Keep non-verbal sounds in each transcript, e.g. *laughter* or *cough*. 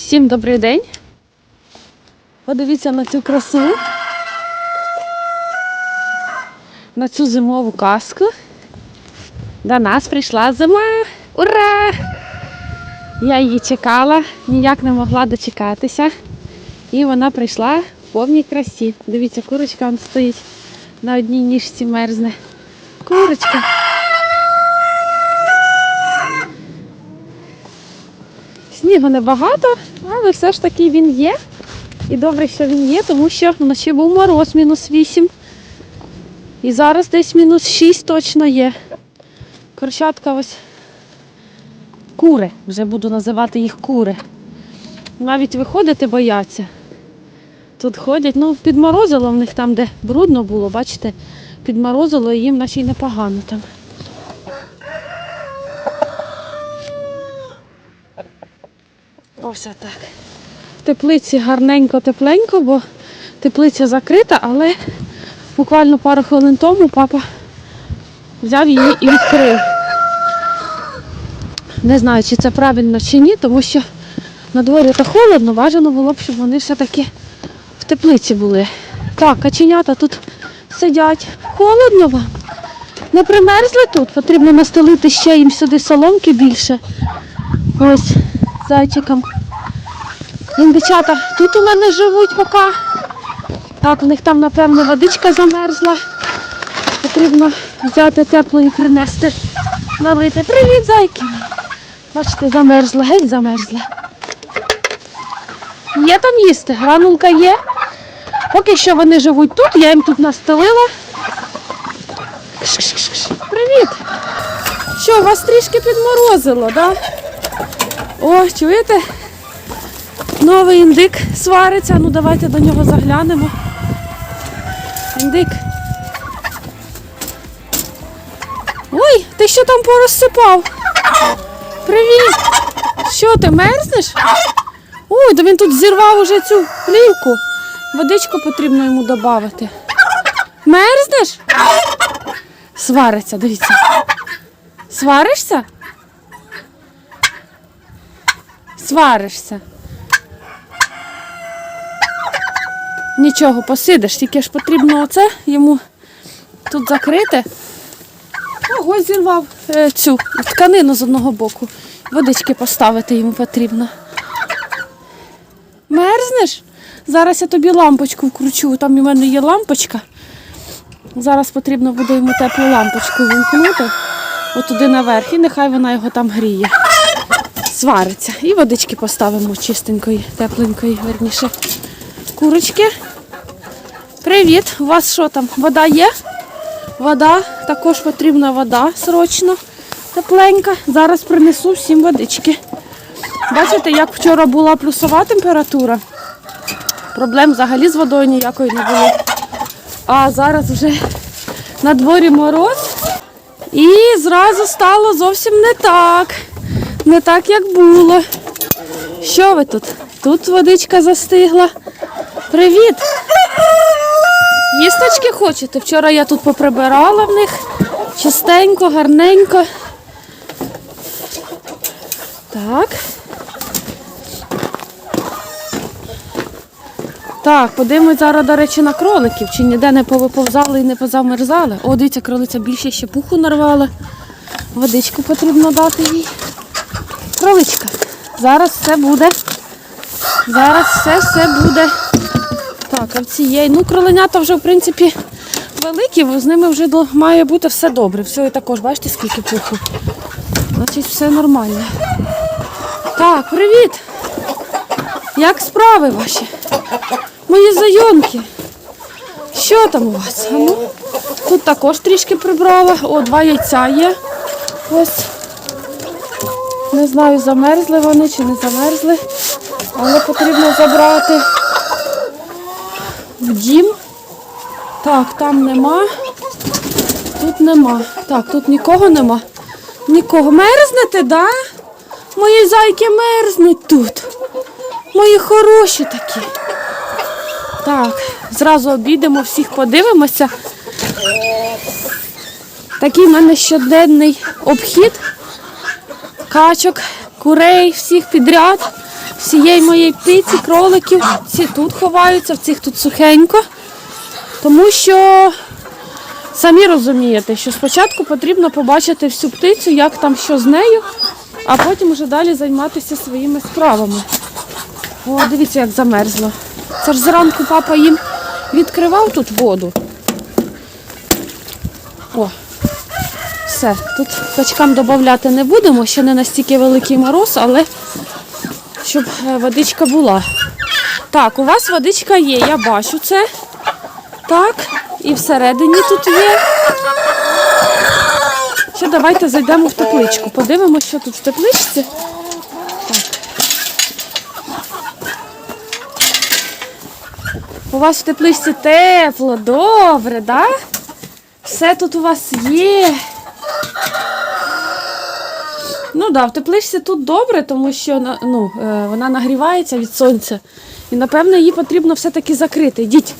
Всім добрий день. Подивіться на цю красу. На цю зимову казку. До нас прийшла зима. Ура! Я її чекала, ніяк не могла дочекатися. І вона прийшла в повній красі. Дивіться, курочка он стоїть на одній ніжці мерзне. Курочка. Снігу небагато, але все ж таки він є. І добре, що він є, тому що вночі був мороз мінус 8. І зараз десь мінус 6 точно є. Корчатка ось кури, вже буду називати їх кури. Навіть виходити бояться. Тут ходять, ну підморозило в них там, де брудно було, бачите, підморозило і їм наче й непогано там. Ось так. В теплиці гарненько, тепленько, бо теплиця закрита, але буквально пару хвилин тому папа взяв її і відкрив. Не знаю, чи це правильно чи ні, тому що на дворі та холодно, бажано було б, щоб вони все-таки в теплиці були. Так, каченята тут сидять. Холодно вам. Не примерзли тут, потрібно настелити ще їм сюди соломки більше. Ось, зайчикам. Індичата тут у мене живуть поки. Так, у них там, напевно, водичка замерзла. Потрібно взяти тепло і принести, налити. Привіт, зайки! Бачите, замерзла, геть замерзла. Є там їсти, гранулка є. Поки що вони живуть тут, я їм тут настелила. Привіт! Що, вас трішки підморозило, так? Да? О, чуєте? Новий індик свариться. Ну давайте до нього заглянемо. Індик. Ой, ти що там порозсипав? Привіт! Що ти мерзнеш? Ой, да він тут зірвав уже цю плівку. Водичку потрібно йому додати. Мерзнеш? Свариться, дивіться. Сваришся? Сваришся. Нічого, посидиш, тільки ж потрібно оце йому тут закрити. Ого, зірвав е, цю тканину з одного боку. Водички поставити йому потрібно. Мерзнеш? Зараз я тобі лампочку вкручу. Там у мене є лампочка. Зараз потрібно буде йому теплу лампочку вимкнути. Отуди наверх, і нехай вона його там гріє. Свариться. І водички поставимо чистенької, тепленької, верніше. Курочки. Привіт! У вас що там? Вода є? Вода, також потрібна вода срочно, тепленька. Зараз принесу всім водички. Бачите, як вчора була плюсова температура. Проблем взагалі з водою ніякої не було. А зараз вже на дворі мороз. І зразу стало зовсім не так. Не так, як було. Що ви тут? Тут водичка застигла. Привіт! Їсточки хочете? Вчора я тут поприбирала в них. Чистенько, гарненько. Так. Так, подивимось зараз, до речі, на кроликів, чи ніде не повиповзали і не позамерзали. О, дивіться, кролиця більше ще пуху нарвала. Водичку потрібно дати їй. Кроличка, зараз все буде. Зараз все все буде. Так, а в цієї. Ну, кроленята вже, в принципі, великі, з ними вже має бути все добре. Все і також, бачите, скільки пуху. Значить, все нормально. Так, привіт! Як справи ваші? Мої зайонки. Що там у вас? Ну, тут також трішки прибрала. О, два яйця є. Ось. Не знаю, замерзли вони чи не замерзли, але потрібно забрати в дім. Так, там нема. Тут нема. Так, тут нікого нема. Нікого. Мерзнете, да? Мої зайки мерзнуть тут. Мої хороші такі. Так, зразу обійдемо, всіх подивимося. Такий в мене щоденний обхід. Качок, курей, всіх підряд. всієї моєї птиці, кроликів. Ці тут ховаються, в цих тут сухенько. Тому що самі розумієте, що спочатку потрібно побачити всю птицю, як там що з нею, а потім вже далі займатися своїми справами. О, дивіться, як замерзло. Це ж зранку папа їм відкривав тут воду. О, все. Тут качкам додати не будемо, ще не настільки великий мороз, але щоб е, водичка була. Так, у вас водичка є, я бачу це. Так, і всередині тут є. Ще давайте зайдемо в тепличку. Подивимося, що тут в тепличці. У вас в тепличці тепло, добре, да? Все тут у вас є. Ну да, в тепличці тут добре, тому що ну, е, вона нагрівається від сонця. І напевно її потрібно все-таки закрити. Йдіть.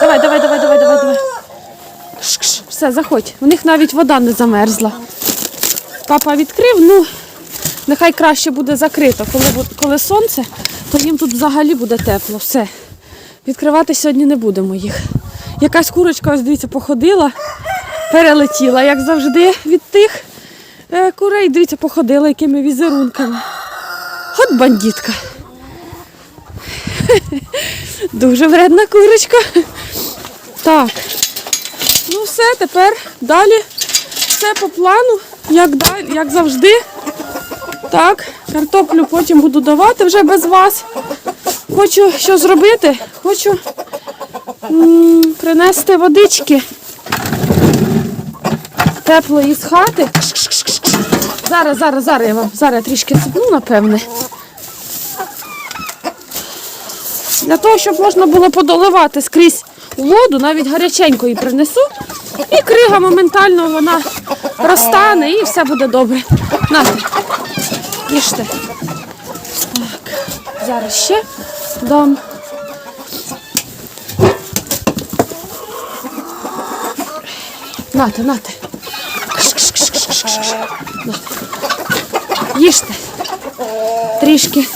Давай, давай, давай, давай, давай, давай. Все, заходь. У них навіть вода не замерзла. Папа відкрив, ну нехай краще буде закрито. Коли, коли сонце, то їм тут взагалі буде тепло. Все. Відкривати сьогодні не будемо їх. Якась курочка, ось дивіться, походила, перелетіла, як завжди, від тих е, курей. Дивіться, походила якими візерунками. От бандитка. *laughs* Дуже вредна курочка. Так. Ну все, тепер далі все по плану, як, як завжди. Так, картоплю потім буду давати вже без вас. Хочу що зробити? Хочу м, принести водички теплої з хати. Зараз, зараз, зараз я вам зараз трішки цепну, напевне. Для того, щоб можна було подоливати скрізь воду, навіть гаряченької принесу. І крига моментально вона розтане і все буде добре. Нате, їжте. Так, зараз ще дам. Нате, нате. Їжте. Трішки.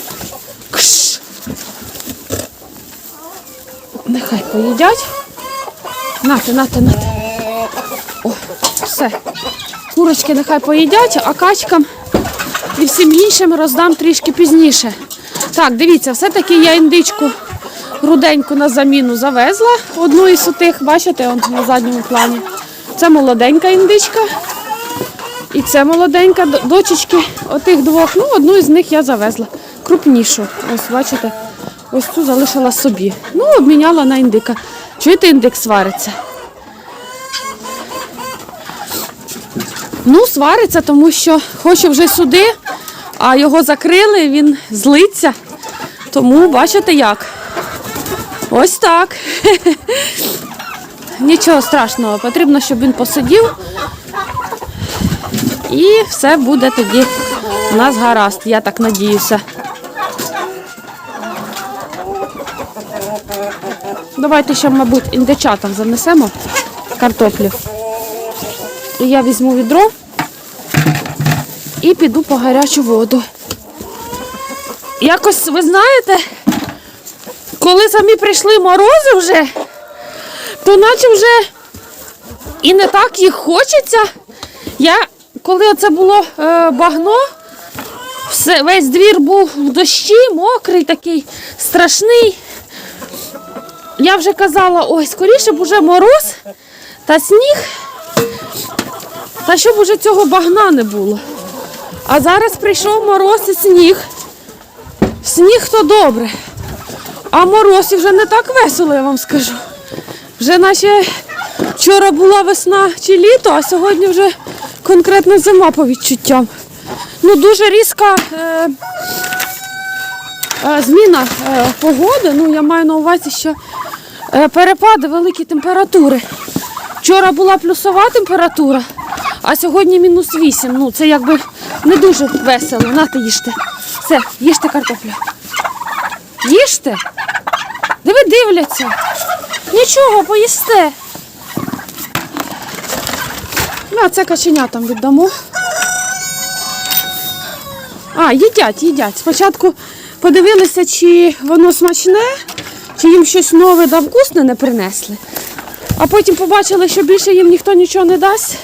Кш. Нехай поїдять. Нате, нате, нате. О, все. Курочки нехай поїдять, а качкам і всім іншим роздам трішки пізніше. Так, дивіться, все-таки я індичку руденьку на заміну завезла. Одну із отих, бачите, он на задньому плані. Це молоденька індичка. І це молоденька дочечки отих двох. Ну, одну із них я завезла. Крупнішу. Ось, бачите, ось цю залишила собі. Ну, обміняла на індика. Чуєте, індик свариться? Ну, свариться, тому що хоче вже сюди, а його закрили, він злиться. Тому бачите як. Ось так. *laughs* Нічого страшного, потрібно, щоб він посидів. І все буде тоді у нас гаразд, я так надіюся. Давайте ще, мабуть, індичатам занесемо картоплю. І я візьму відро і піду по гарячу воду. Якось, ви знаєте, коли самі прийшли морози вже, то наче вже і не так їх хочеться. Я, коли це було е, багно, все, весь двір був в дощі, мокрий, такий страшний. Я вже казала, ой, скоріше б уже мороз та сніг, та щоб уже цього багна не було. А зараз прийшов мороз і сніг. Сніг то добре. А мороз вже не так весело, я вам скажу. Вже наче вчора була весна чи літо, а сьогодні вже конкретно зима по відчуттям. Ну, дуже різка е, е, зміна е, погоди. Ну, я маю на увазі, що е, перепади великі температури. Вчора була плюсова температура, а сьогодні мінус 8. Ну, це якби не дуже весело. Нате їжте. Все, їжте картоплю. Їжте. Диви дивляться. Нічого, поїсте. Ну, а це каченятам віддамо. А, їдять, їдять. Спочатку подивилися, чи воно смачне, чи їм щось нове да вкусне не принесли. А потім побачили, що більше їм ніхто нічого не дасть.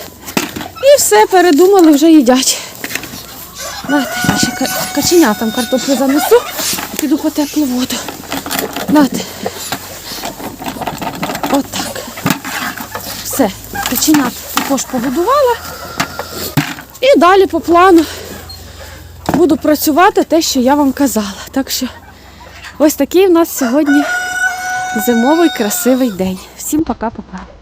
І все, передумали, вже їдять. Знаєте, я ще каченятам картоплю занесу, піду по теплу воду. Знаєте. Отак. Все, каченят також погодувала. І далі по плану буду працювати те, що я вам казала. Так що ось такий в нас сьогодні зимовий красивий день. Всім пока-пока.